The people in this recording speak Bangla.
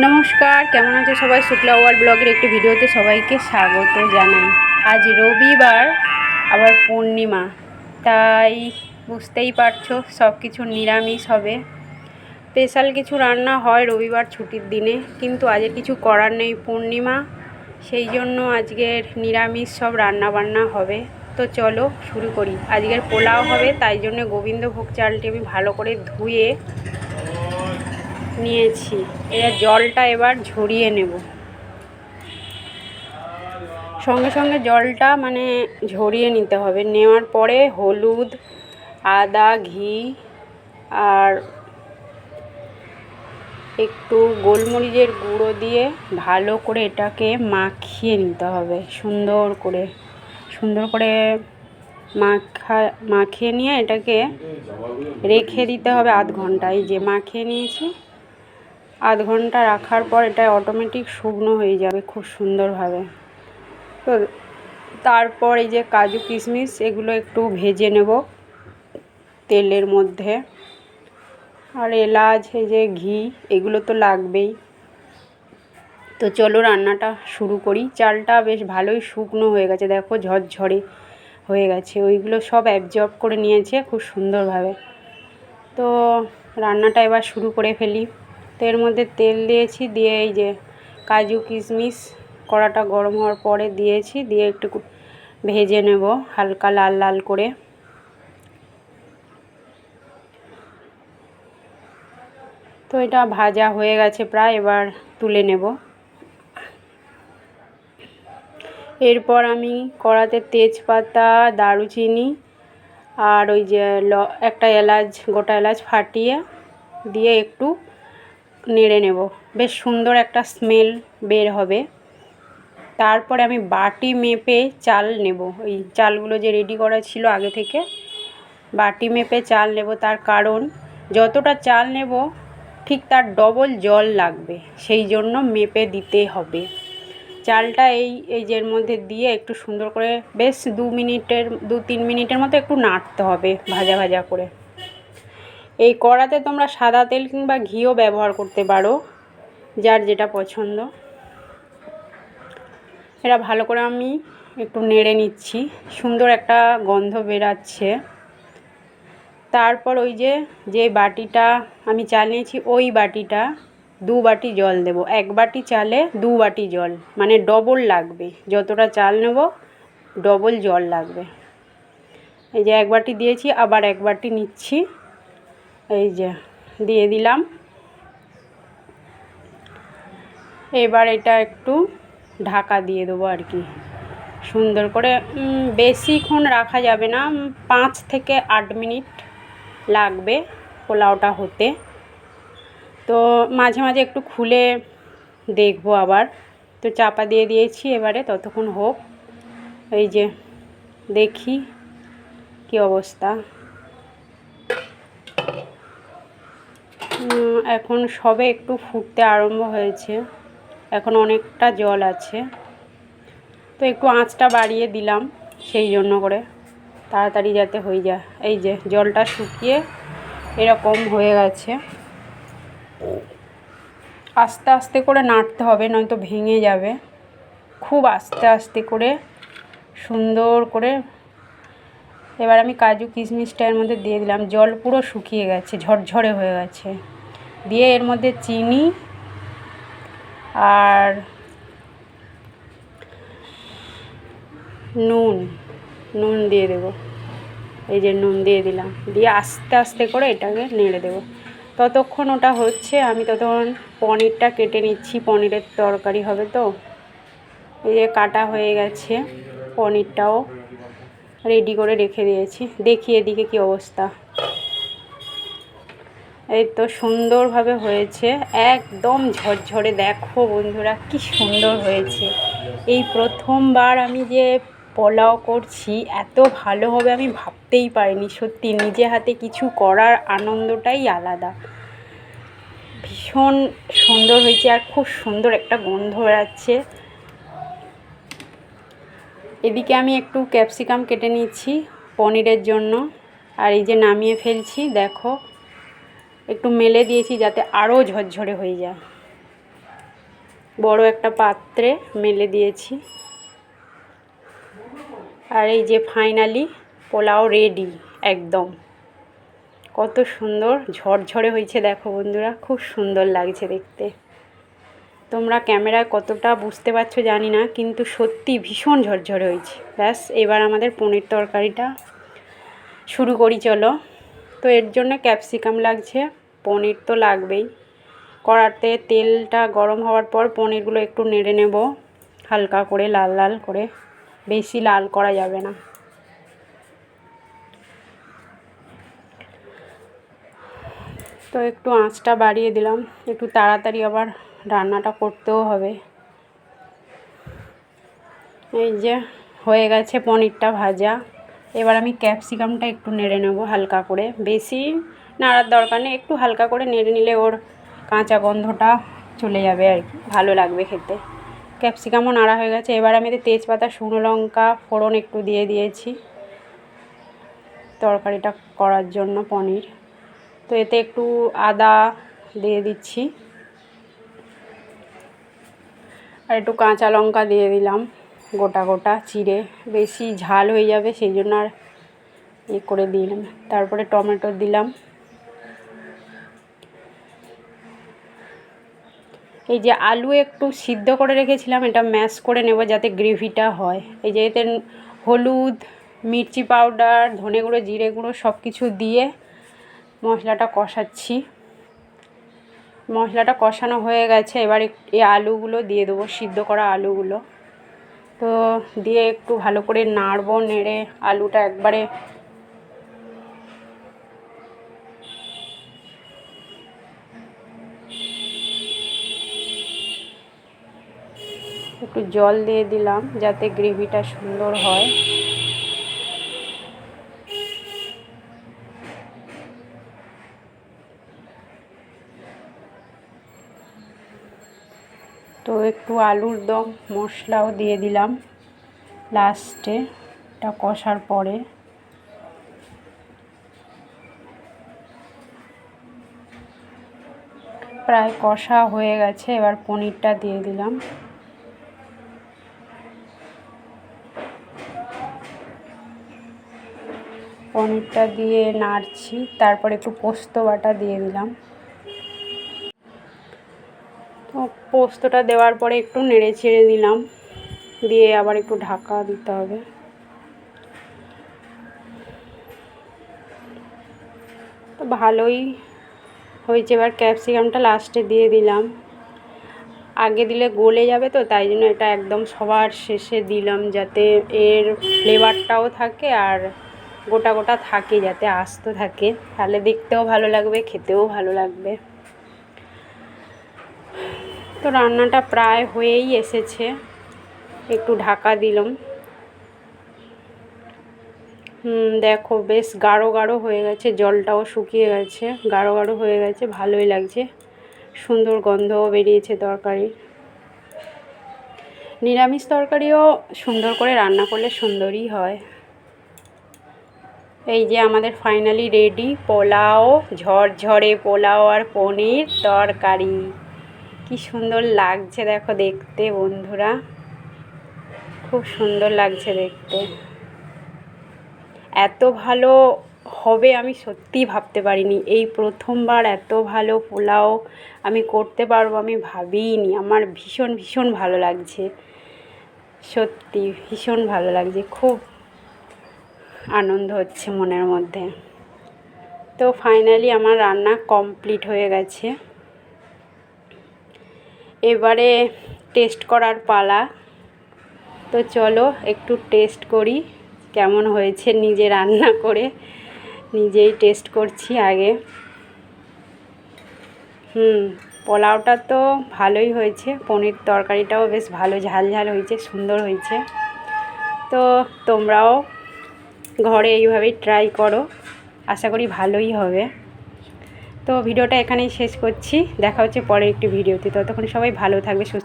নমস্কার, কেমন আছে সবাই? শুক্লা ওয়ার্ল্ড ব্লগের একটি ভিডিওতে সবাইকে স্বাগত জানাই। আজ রবিবার, আবার পূর্ণিমা। তাই বুঝতেই পারছ সব কিছু নিরামিষ হবে। স্পেশাল কিছু রান্না হয় রবিবার ছুটির দিনে, কিন্তু আজের কিছু করার নেই পূর্ণিমা। সেই জন্য আজকের নিরামিষ সব রান্না বান্না হবে। তো চলো শুরু করি। আজকের পোলাও হবে, তাই জন্য গোবিন্দভোগ চালটি আমি ভালো করে ধুয়ে নিয়েছি। এবার জলটা এবার ঝরিয়ে নেব। সঙ্গে সঙ্গে জলটা মানে ঝরিয়ে নিতে হবে। নেওয়ার পরে হলুদ, আদা, ঘি আর একটু গোলমরিচের গুঁড়ো দিয়ে ভালো করে এটাকে মাখিয়ে নিতে হবে। সুন্দর করে সুন্দর করে মাখা, মাখিয়ে নিয়ে এটাকে রেখে দিতে হবে আধ ঘণ্টা। এই যে মাখিয়ে নিয়েছি আধ ঘণ্টা রাখার পর এটা অটোমেটিক শুকনো হয়ে যাবে খুব সুন্দরভাবে। তো তারপর এই যে কাজু কিশমিশ, এগুলো একটু ভেজে নেব তেলের মধ্যে। আর এলাচ, এই যে ঘি, এগুলো তো লাগবেই। তো চলো রান্নাটা শুরু করি। চালটা বেশ ভালোই শুকনো হয়ে গেছে, দেখো ঝরঝরে হয়ে গেছে। ওইগুলো সব অ্যাবজর্ব করে নিয়েছে খুব সুন্দরভাবে। তো রান্নাটা এবার শুরু করে ফেলি। তো এর মধ্যে তেল দিয়েছি, দিয়ে এই যে কাজু কিশমিশ কড়াটা গরম হওয়ার পরে দিয়েছি, দিয়ে একটু ভেজে নেব হালকা লাল লাল করে। তো এটা ভাজা হয়ে গেছে প্রায়, এবার তুলে নেব। এরপর আমি কড়াতে তেজপাতা, দারুচিনি আর ওই যে ল, একটা এলাচ, গোটা এলাচ ফাটিয়ে দিয়ে একটু নেড়ে নেব। বেশ সুন্দর একটা স্মেল বের হবে। তারপরে আমি বাটি মেপে চাল নেব। ওই চালগুলো যে রেডি করা ছিল আগে থেকে, বাটি মেপে চাল নেব। তার কারণ, যতটা চাল নেব, ঠিক তার ডবল জল লাগবে। সেই জন্য মেপে দিতে হবে। চালটা এই এই মধ্যে দিয়ে একটু সুন্দর করে, বেশ দু মিনিটের, দু তিন মিনিটের মতো একটু নাড়তে হবে ভাজা ভাজা করে। এই কড়াতে তোমরা সাদা তেল কিংবা ঘিও ব্যবহার করতে পারো, যার যেটা পছন্দ। এটা ভালো করে আমি একটু নেড়ে নিচ্ছি। সুন্দর একটা গন্ধ বেরাচ্ছে। তারপর ওই যে যে বাটিটা আমি চাল নিয়েছি ওই বাটিটা দু বাটি জল দেব। এক বাটি চালে দু বাটি জল মানে ডবল লাগবে। যতটা চাল নেব, ডবল জল লাগবে। এই যে এক বাটি দিয়েছি, আবার এক বাটি নিচ্ছি। এই যে, দিয়ে দিলাম। এবার এটা একটু ঢাকা দিয়ে দেবো আর কি। সুন্দর করে বেশিক্ষণ রাখা যাবে না পাঁচ থেকে আট মিনিট লাগবে পোলাওটা হতে। তো মাঝে মাঝে একটু খুলে দেখব আবার। তো চাপা দিয়ে দিয়েছি এবারে, ততক্ষণ হোক। এই যে, দেখি কি অবস্থা। এখন সবে একটু ফুটতে আরম্ভ হয়েছে। এখন অনেকটা জল আছে। তো একটু আঁচটা বাড়িয়ে দিলাম সেই জন্য করে। তাড়াতাড়ি যাতে হয়ে যায়। এই যে জলটা শুকিয়ে এরকম হয়ে গেছে। আস্তে আস্তে করে নাড়তে হবে, নয়তো ভেঙে যাবে। খুব আস্তে আস্তে করে সুন্দর করে। এবার আমি কাজু কিশমিশটা এর মধ্যে দিয়ে দিলাম। জল পুরো শুকিয়ে গেছে, ঝরঝরে হয়ে গেছে। দিয়ে এর মধ্যে চিনি আর নুন নুন দিয়ে দেবো। এই যে নুন দিয়ে দিলাম। দিয়ে আস্তে আস্তে করে এটাকে নেড়ে দেবো। ততক্ষণ ওটা হচ্ছে, আমি ততক্ষণ পনিরটা কেটে নিচ্ছি। পনিরের তরকারি হবে তো। এই যে কাটা হয়ে গেছে। পনিরটাও রেডি করে রেখে দিয়েছি। দেখি এদিকে কি অবস্থা। এই তো সুন্দরভাবে হয়েছে, একদম ঝরঝরে। দেখো বন্ধুরা, কি সুন্দর হয়েছে। এই প্রথমবার আমি যে পোলাও করছি, এত ভালো হবে আমি ভাবতেই পারিনি, সত্যি নিজে হাতে কিছু করার আনন্দটাই আলাদা। ভীষণ সুন্দর হয়েছে আর খুব সুন্দর একটা গন্ধ বেরাচ্ছে এদিকে আমি একটু ক্যাপসিকাম কেটে নিচ্ছি পনিরের জন্য, আর এই যে নামিয়ে ফেলছি, দেখো একটু মেলে দিয়েছি যাতে আরও ঝরঝরে হয়ে যায়। বড় একটা পাত্রে মেলে দিয়েছি। আর এই যে ফাইনালি পোলাও রেডি, একদম। কত সুন্দর ঝরঝরে হয়েছে দেখো বন্ধুরা, খুব সুন্দর লাগছে দেখতে। তোমরা ক্যামেরায় কতটা বুঝতে পারছ জানি না, কিন্তু সত্যি ভীষণ ঝরঝরে হয়েছে। ব্যাস, এবার আমাদের পনির তরকারিটা শুরু করি, চলো। তো এর জন্য ক্যাপসিকাম লাগছে, পনির তো লাগবেই। কড়াতে তেলটা গরম হওয়ার পর পনিরগুলো একটু নেড়ে নেব, হালকা করে, লাল লাল করে। বেশি লাল করা যাবে না। তো একটু আঁচটা বাড়িয়ে দিলাম, একটু তাড়াতাড়ি আবার রান্নাটা করতেও হবে। এই যে, হয়ে গেছে পনিরটা ভাজা। এবার আমি ক্যাপসিকামটা একটু নেড়ে নেব হালকা করে। বেশি নাড়ার দরকার নেই, একটু হালকা করে নেড়ে নিলে ওর কাঁচা গন্ধটা চলে যাবে আর কি, ভালো লাগবে খেতে। ক্যাপসিকামও নাড়া হয়ে গেছে। এবার আমি তেজপাতা, শুকনো লঙ্কা, ফোড়ন একটু দিয়ে দিয়েছি তরকারিটা করার জন্য পনির। তো এতে একটু আদা দিয়ে দিচ্ছি। আর একটু কাঁচা লঙ্কা দিয়ে দিলাম। গোটা গোটা চিড়ে বেশি ঝাল হয়ে যাবে, সেই জন্য আর ইয়ে করে দিলাম। তারপরে টমেটো দিলাম। এই যে আলু একটু সিদ্ধ করে রেখেছিলাম, এটা ম্যাশ করে নেব যাতে গ্রেভিটা হয়। এই যে এতে হলুদ, মির্চি পাউডার, ধনে গুঁড়ো, জিরে গুঁড়ো সব কিছু দিয়ে মশলাটা কষাচ্ছি। মশলাটা কষানো হয়ে গেছে, এবার এই আলুগুলো দিয়ে দেবো, সিদ্ধ করা আলুগুলো। তো দিয়ে একটু ভালো করে নাড়বো, নেড়ে আলুটা একবারে একটু জল দিয়ে দিলাম যাতে গ্রেভিটা সুন্দর হয় তো একটু আলুর দম, মশলাও দিয়ে দিলাম লাস্টে, এটা কষার পরে। প্রায় কষা হয়ে গেছে, এবার পনিরটা দিয়ে দিলাম। পনিরটা দিয়ে নাড়ছি, তারপর একটু পোস্ত বাটা দিয়ে দিলাম তো পোস্তটা দেওয়ার পরে একটু নেড়ে ছেড়ে দিলাম। দিয়ে আবার একটু ঢাকা দিতে হবে। তো ভালোই হয়েছে। এবার ক্যাপসিকামটা লাস্টে দিয়ে দিলাম। আগে দিলে গলে যাবে তো, তাই জন্য এটা একদম সবার শেষে দিলাম যাতে এর ফ্লেভারটাও থাকে আর গোটা গোটা থাকে, যাতে আস্ত থাকে। তাহলে দেখতেও ভালো লাগবে, খেতেও ভালো লাগবে। তো রান্নাটা প্রায় হয়েই এসেছে। একটু ঢাকা দিলাম। দেখো বেশ গাঢ় গাঢ় হয়ে গেছে, জলটাও শুকিয়ে গেছে, গাঢ় গাঢ় হয়ে গেছে, ভালোই লাগছে। সুন্দর গন্ধও বেরিয়েছে তরকারি নিরামিষ তরকারিও সুন্দর করে রান্না করলে সুন্দরই হয়। এই যে আমাদের ফাইনালি রেডি পোলাও, ঝরঝরে পোলাও আর পনির তরকারি। কি সুন্দর লাগছে দেখো দেখতে বন্ধুরা। খুব সুন্দর লাগছে দেখতে। এত ভালো হবে আমি সত্যিই ভাবতে পারিনি। এই প্রথমবার এত ভালো পোলাও আমি করতে পারব আমি ভাবিনি আমার ভীষণ ভীষণ ভালো লাগছে। সত্যি ভীষণ ভালো লাগছে। খুব আনন্দ হচ্ছে মনের মধ্যে। তো ফাইনালি আমার রান্না কমপ্লিট হয়ে গেছে। এবারে টেস্ট করার পালা। তো চলো একটু টেস্ট করি, কেমন হয়েছে নিজে রান্না করে। নিজেই টেস্ট করছি আগে। হুম, পোলাওটা তো ভালোই হয়েছে, পনির তরকারিটাও বেশ ভালো, ঝাল ঝাল হয়েছে, সুন্দর হয়েছে। তো তোমরাও ঘরে এইভাবেই ট্রাই করো, আশা করি ভালোই হবে। তো ভিডিওটা এখানেই শেষ করছি। দেখা হচ্ছে পরের একটি ভিডিওতে। ততক্ষণ সবাই ভালো থাকবে, সুস্থ